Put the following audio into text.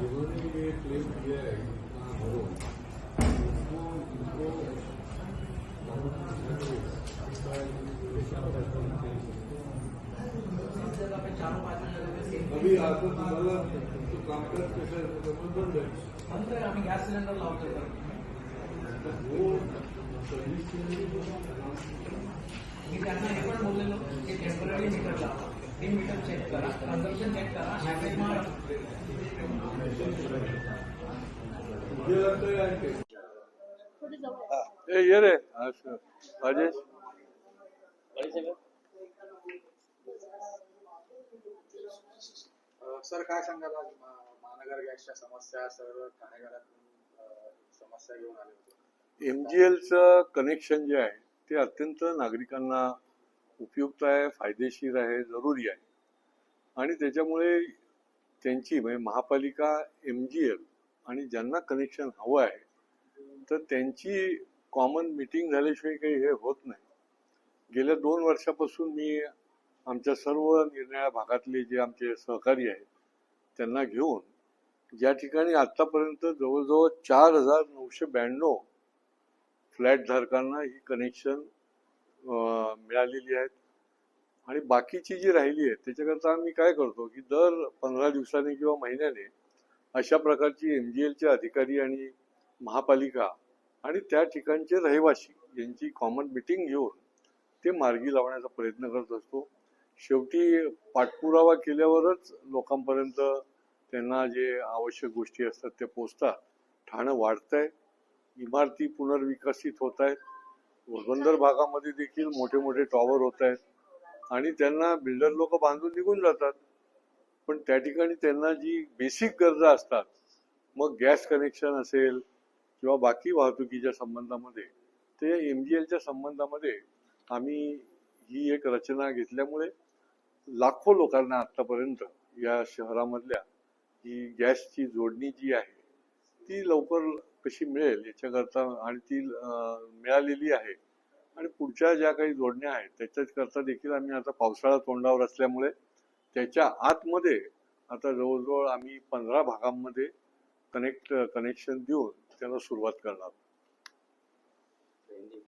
जिन्होंने ये claim KIA है वो इनको अभी आता तुम्हाला तो कामकाज कसं आहे त्याच्यामुळे बंद आहे. नंतर आम्ही गॅस सिलेंडर लावतो. सर्व्हिस मी त्यांना हे पण बोललेलो की टेंपररी मीटर लावा. ते मीटर चेक करा कन्झम्पशन चेक करा ह्यावेळी मारा. ये रे. राजेश? सर काय सांगाल आज? महानगर गॅसच्या समस्या सर ठाणेघरातून समस्या घेऊन आले होते. एमजीएलचं कनेक्शन जे आहे ते अत्यंत नागरिकांना उपयुक्त आहे फायदेशीर आहे जरुरी आहे. आणि त्याच्यामुळे त्यांची म्हणजे महापालिका एम जी एल आणि ज्यांना कनेक्शन हवं आहे तर त्यांची कॉमन मिटिंग झाल्याशिवाय काही हे होत नाही. गेल्या दोन वर्षापासून मी आमच्या सर्व निर्णया भागातले जे आमचे सहकारी आहेत त्यांना घेऊन ज्या ठिकाणी आतापर्यंत जवळजवळ चार हजार नऊशे ब्याण्णव फ्लॅट धारकांना ही कनेक्शन मिळालेली आहेत. आणि बाकीची जी राहिली आहे त्याच्याकरता आम्ही काय करतो की दर पंधरा दिवसांनी किंवा महिन्याने अशा प्रकारची एम जी एलचे अधिकारी आणि महापालिका आणि त्या ठिकाणचे रहिवासी यांची कॉमन मिटिंग घेऊन ते मार्गी लावण्याचा प्रयत्न करत असतो. शेवटी पाठपुरावा केल्यावरच लोकांपर्यंत त्यांना जे आवश्यक गोष्टी असतात ते पोचतात ठाणं वाढतंय. इमारती पुनर्विकसित होत आहेत पोरबंदर भागामध्ये देखील मोठे मोठे टॉवर होत आहेत आणि त्यांना बिल्डर लोक बांधून निघून जातात. पण त्या ठिकाणी त्यांना जी बेसिक गरजा असतात मग गॅस कनेक्शन असेल किंवा बाकी वाहतुकीच्या संबंधामध्ये ते एम जी एलच्या संबंधामध्ये आम्ही ही एक रचना घेतल्यामुळे लाखो लोकांना आतापर्यंत या शहरामधल्या ही गॅसची जोडणी जी आहे ती लवकर कशी मिळेल याच्याकरता आणि ती मिळालेली आहे. आणि पुढच्या ज्या काही जोडण्या आहेत त्याच्याकरता देखील आम्ही आता पावसाळा तोंडावर असल्यामुळे त्याच्या आतमध्ये आता जवळजवळ आम्ही पंधरा भागांमध्ये कनेक्ट कनेक्शन देऊन त्याला सुरुवात करणार